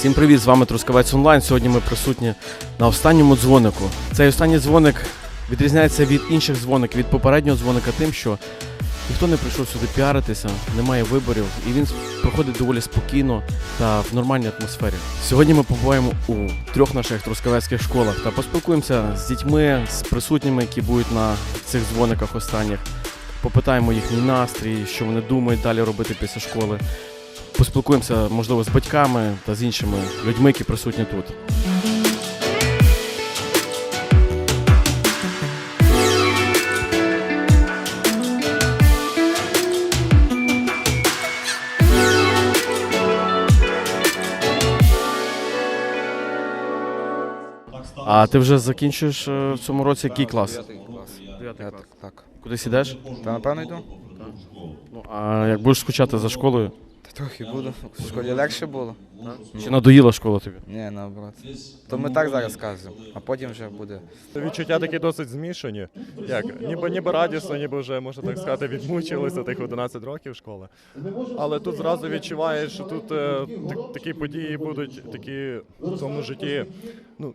Всім привіт! З вами Трускавець Онлайн. Сьогодні ми присутні на останньому дзвонику. Цей останній дзвоник відрізняється від інших дзвоників, від попереднього дзвоника тим, що ніхто не прийшов сюди піаритися, немає виборів, і він проходить доволі спокійно та в нормальній атмосфері. Сьогодні ми побуваємо у трьох наших трускавецьких школах та поспілкуємося з дітьми, з присутніми, які будуть на цих дзвониках останніх. Попитаємо їхній настрій, що вони думають далі робити після школи поспілкуємося, можливо, з батьками та з іншими людьми, які присутні тут. А ти вже закінчуєш е, в цьому році який клас? Я так, так. Кудись ідеш? Та напевно йду. Ну, а як будеш скучати за школою? Та трохи буду. В школі легше було. Чи надоїла школа тобі? Ні, наоборот. То ми так зараз кажемо, а потім вже буде. Відчуття такі досить змішані. Як ніби ніби радісно, ніби вже можна так сказати, відмучилися тих 11 років школи. Але тут зразу відчуваєш, що тут е, так- такі події будуть такі в цьому житті. Ну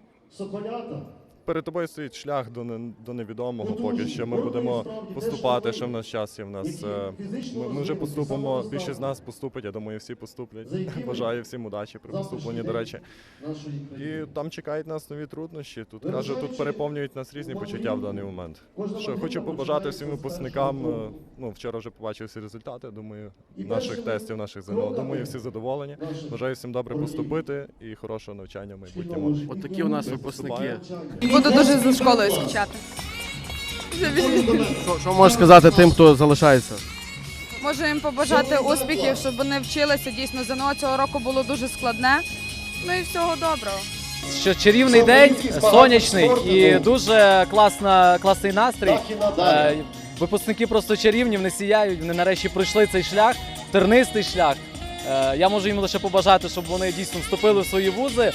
перед тобою стоїть шлях до не, до невідомого. Поки що ми будемо поступати. Що в нас час є в нас. е, Ми, ми вже поступимо. Більшість з нас поступить. Я думаю, всі поступлять. Бажаю всім удачі при поступленні. До речі, і там чекають нас нові труднощі. Тут кажу, тут переповнюють нас різні почуття в даний момент. Що хочу побажати всім випускникам. е, Ну вчора вже побачив всі результати. Думаю, наших тестів, наших ЗНО. Думаю, всі задоволені. Бажаю всім добре поступити і хорошого навчання в майбутньому. От такі у нас випускники. Буду дуже за школою скучати. Що, що можеш сказати тим, хто залишається? Можу їм побажати успіхів, щоб вони вчилися. Дійсно, ЗНО цього року було дуже складне. Ну і всього доброго. що чарівний день, сонячний і дуже класна, класний настрій. Е, Випускники просто чарівні, вони сіяють, вони нарешті пройшли цей шлях, тернистий шлях. Е, Я можу їм лише побажати, щоб вони дійсно вступили в свої вузи,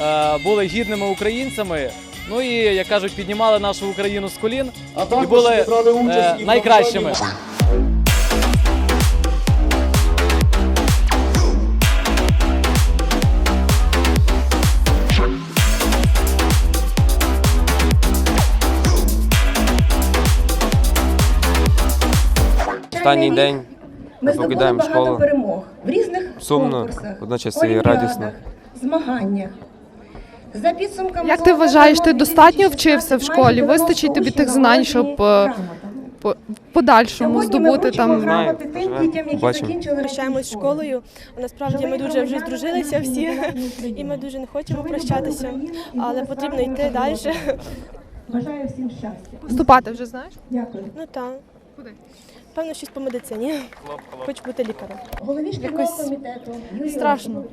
е, були гідними українцями. Ну і, як кажуть, піднімали нашу Україну з колін і були е, найкращими. Останній день Ми покидаємо школу. перемог в різних Сумно, конкурсах, водночас і радісно. змаганнях. За підсумками Як ти вважаєш, ти достатньо вчився в школі? Вистачить тобі тих знань, щоб, нагороджені е, В подальшому здобути там грамоти Знаю, тим дітям, які закінчили Прощаємось з школою. Насправді ми дуже вже здружилися всі, і ми дуже не хочемо прощатися, але потрібно йти далі. Бажаю всім щастя. вступати вже знаєш? Дякую. Ну так. Куди? Певно, щось по медицині. Хочу бути лікарем. Голові шкільного Якось комітету страшно.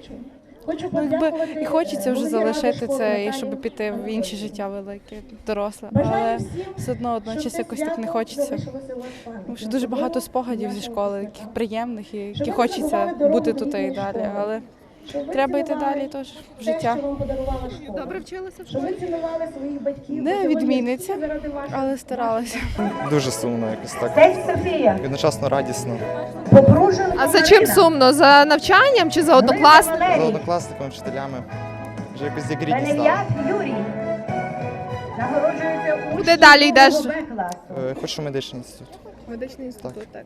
Ну, якби і хочеться вже залишити це, і щоб піти в інше життя велике, доросле. Але все одно одночасно якось так не хочеться. Тому що дуже багато спогадів зі школи, яких приємних і які хочеться бути тут і далі. Але треба йти далі теж в життя. Добре вчилася в Щоб ви цінували своїх батьків. Не відмінниця, ваших але старалася. Дуже сумно якось так. Одночасно радісно. А за чим сумно? За навчанням чи за однокласниками? За однокласниками, вчителями. Вже якось як рідні стали. Куди далі йдеш? Е, Хочу медичний інститут. Медичний інститут, так.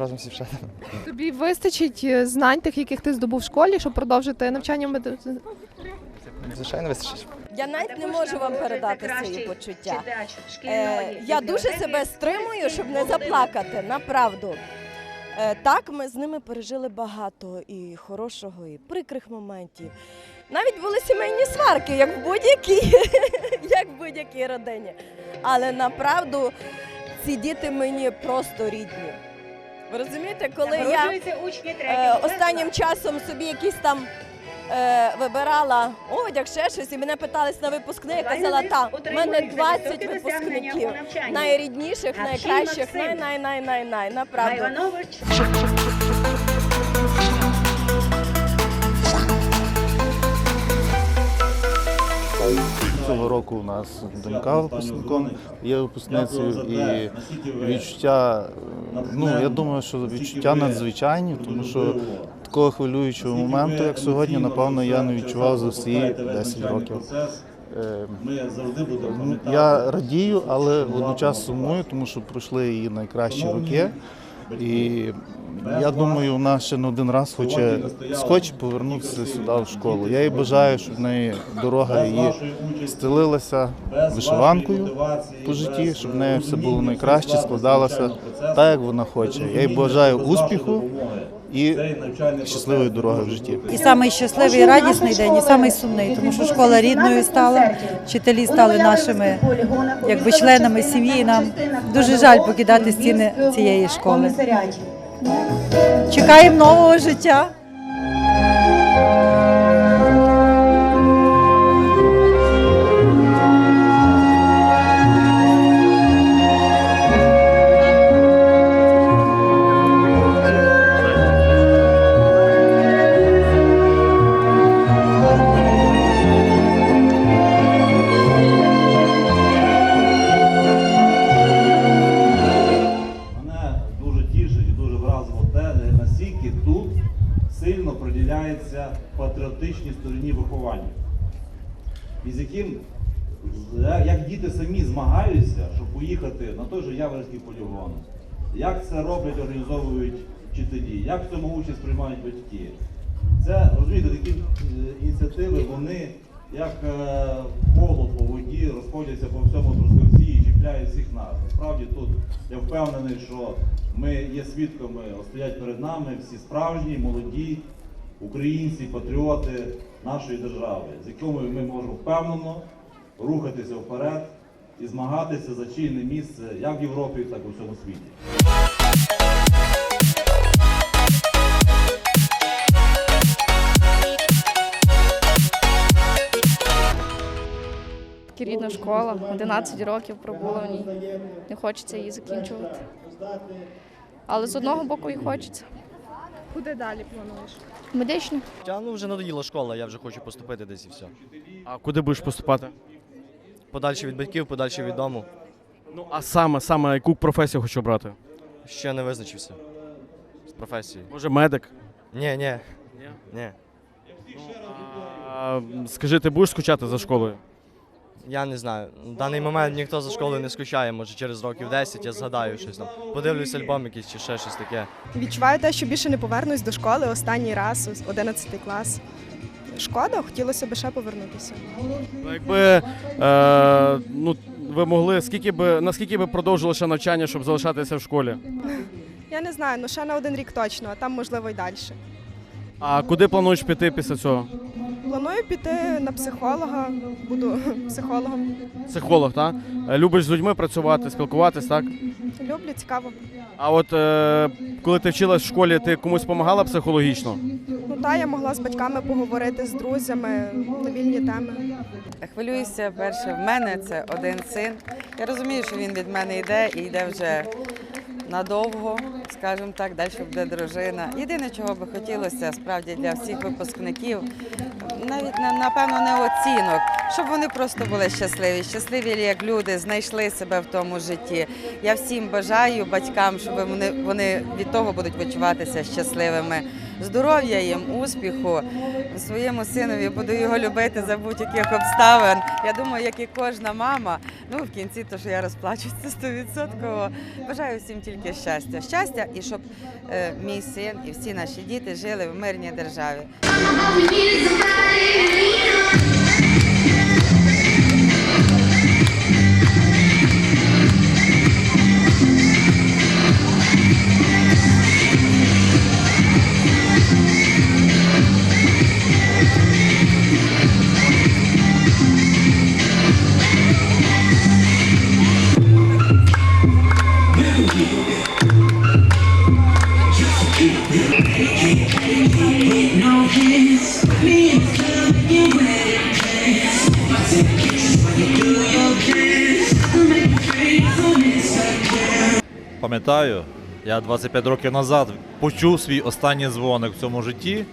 Разом з дівчатами. Тобі вистачить е, знань тих, яких ти здобув в школі, щоб продовжити навчання в медицині? Звичайно, вистачить. Я навіть не можу вам передати свої почуття. Е, я дуже себе стримую, щоб не заплакати, направду. Е, так, ми з ними пережили багато і хорошого, і прикрих моментів. Навіть були сімейні сварки, як в будь-якій, як в будь-якій родині. Але направду ці діти мені просто рідні. Ви розумієте, коли я е, останнім часом собі якісь там е, вибирала одяг, ще щось, і мене питались на випускний, я казала, та, в мене 20 випускників, найрідніших, найкращих, най-най-най-най-най, направду. Цього року у нас донька випускником є випускницею, і відчуття, ну я думаю, що відчуття надзвичайні, тому що такого хвилюючого моменту, як сьогодні, напевно, я не відчував за всі 10 років. Е, ну, Я радію, але водночас сумую, тому що пройшли її найкращі роки. І я думаю, вона ще не один раз хоче схоче повернутися сюди в школу. Я їй бажаю, щоб в неї дорога її стелилася вишиванкою по житті, щоб в неї все було найкраще, складалося так, як вона хоче. Я їй бажаю успіху і щасливої дороги в житті. І самий щасливий і радісний день, і самий сумний, тому що школа рідною стала, вчителі стали нашими якби членами сім'ї. і Нам дуже жаль покидати стіни цієї школи. Чекаємо нового життя. І з яким, як діти самі змагаються, щоб поїхати на той же Яворівський полігон, як це роблять, організовують вчителі, як в цьому участь приймають батьки. Це, розумієте, такі е, ініціативи, вони як е, коло по воді розходяться по всьому Трускавці і чіпляють всіх нас. Насправді тут я впевнений, що ми є свідками, стоять перед нами всі справжні, молоді українці, патріоти нашої держави, з якими ми можемо впевнено рухатися вперед і змагатися за чийне місце як в Європі, так і у всьому світі. Рідна школа, 11 років пробула в ній. Не хочеться її закінчувати. Але з одного боку і хочеться. Куди далі плануєш? Медично. Я ну вже надоїла школа, я вже хочу поступити десь і все. А куди будеш поступати? Подальше від батьків, подальше від дому. Ну а саме, саме яку професію хочу обрати? Ще не визначився з професії. Може, медик? Ні, ні, ні. А, скажи, ти будеш скучати за школою? Я не знаю. В даний момент ніхто за школою не скучає, може через років 10 я згадаю щось там. Подивлюсь альбом якийсь чи ще щось таке. Відчуваю те, що більше не повернусь до школи останній раз, 11 клас. Шкода, хотілося б ще повернутися. Ну, якби е, ну, ви могли, скільки би, наскільки би продовжили ще навчання, щоб залишатися в школі? Я не знаю, ну ще на один рік точно, а там можливо й далі. А куди плануєш піти після цього? Планую піти на психолога, буду психологом. Психолог, так? Е, Любиш з людьми працювати, спілкуватись, так? Люблю, цікаво. А от е, коли ти вчилась в школі, ти комусь допомагала психологічно? Ну та я могла з батьками поговорити з друзями на вільні теми. Хвилююся перше. В мене це один син. Я розумію, що він від мене йде і йде вже надовго, скажімо так, далі буде дружина. Єдине, чого би хотілося справді для всіх випускників, навіть на- напевно не оцінок, щоб вони просто були щасливі, щасливі як люди, знайшли себе в тому житті. Я всім бажаю батькам, щоб вони, вони від того будуть почуватися щасливими. Здоров'я їм, успіху своєму синові, буду його любити за будь-яких обставин. Я думаю, як і кожна мама. Ну в кінці, то що я розплачуся це стовідсотково. Бажаю всім тільки щастя. Щастя, і щоб е, мій син і всі наші діти жили в мирній державі. Пам'ятаю, я 25 років назад почув свій останній дзвоник в цьому житті.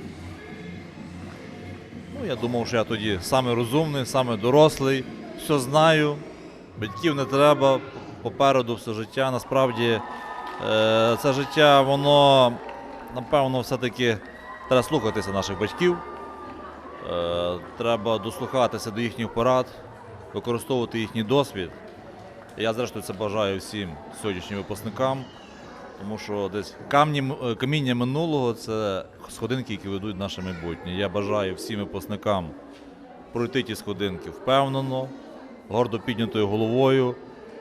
Ну, я думав, що я тоді саме розумний, саме дорослий. все знаю, батьків не треба, попереду все життя. Насправді е, це життя, воно, напевно, все-таки треба слухатися наших батьків. Е, Треба дослухатися до їхніх порад, використовувати їхній досвід. Я, зрештою, це бажаю всім сьогоднішнім випускникам, тому що десь камні, е, каміння минулого це сходинки, які ведуть в наше майбутнє. Я бажаю всім випускникам пройти ті сходинки впевнено, гордо піднятою головою,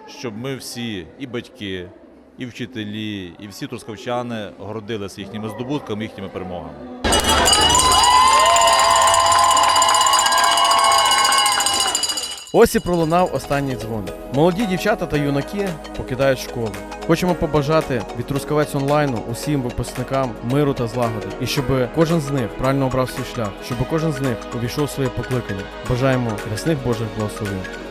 щоб ми всі, і батьки, і вчителі, і всі трускавчани гордилися їхніми здобутками, їхніми перемогами. Ось і пролунав останній дзвоник. Молоді дівчата та юнаки покидають школу. Хочемо побажати від Трускавець онлайну усім випускникам миру та злагоди, і щоб кожен з них правильно обрав свій шлях, щоб кожен з них увійшов своє покликання. Бажаємо рясних Божих благословень.